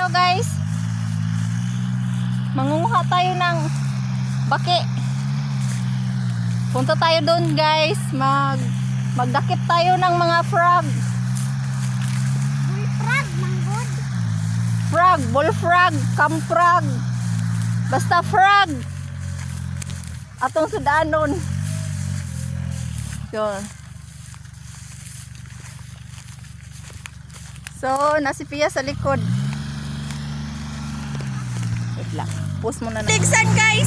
ano guys. Mangunguha tayo ng baki. Punta tayo doon guys. Mag magdakip tayo ng mga frog. Bullfrog, manggod. Frog, bullfrog, camfrog. Basta frog. Atong sudanon. Yun. So, nasi Pia sa likod. Wait lang. Post muna na. Liligsan guys!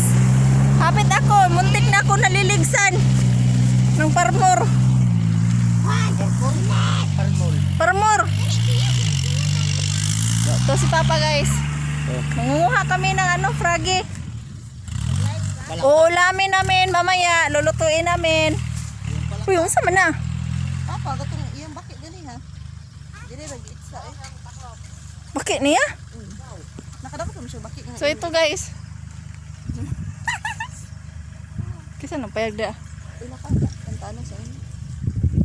Hapit ako. Muntik na ako naliligsan. Ng parmor. Parmor. Ito si Papa guys. Mangunguha kami ng ano, fragi. Uulamin namin mamaya. Lulutuin namin. Uy, yung sama na. Papa, gatong iyang bakit dali ha. Dili lagi itsa eh. Bakit niya? Nakadapat mo siya bakit nga. So ito guys. Kisa nang payag da. Sa.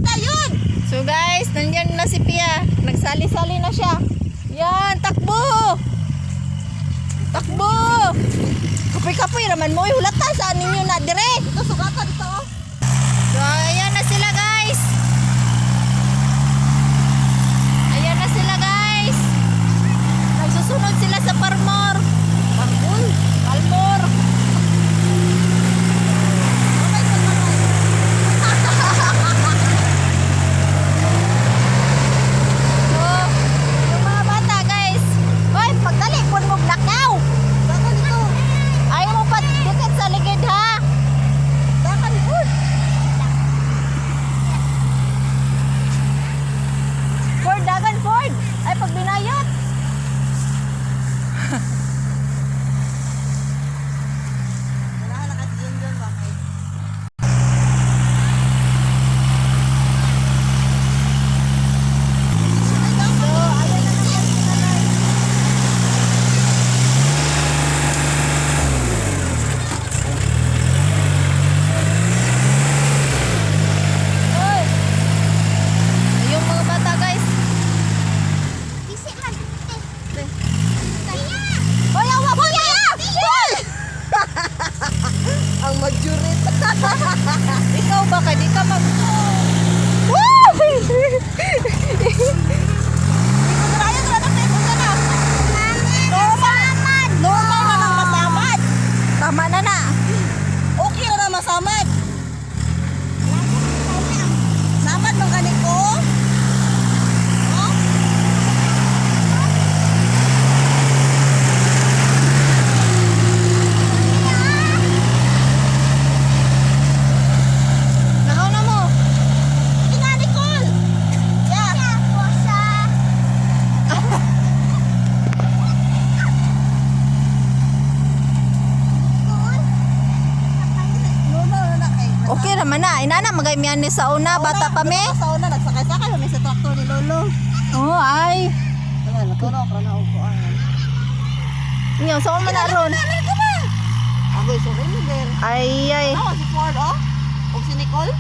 Dayon! So guys, nandiyan na si Pia. Nagsali-sali na siya. Yan, takbo! Takbo! Kapoy-kapoy naman mo. Hulatan saan ninyo na dire. Ito, sugatan ito. So ayan Okay naman na. Inana, magaymian ni sa una. Bata pa me. Sa una, nagsakay-sakay kami sa traktor ni Lolo. Oo, oh, ay. Wala, naturok. Rana ano ako ko. Niyo, sa una na ron. Ako iso rin, Ay, ay. Ako si Ford, oh. O si Nicole.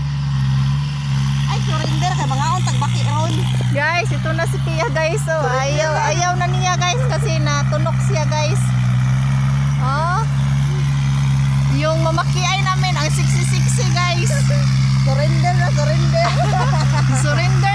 Ay, surrender kay mga on tagbaki ron. Guys, ito na si Pia, guys. Oh, ayaw, ayaw na niya, guys, kasi natunok siya, guys. Oh. Yung mamaki Surrender surrender.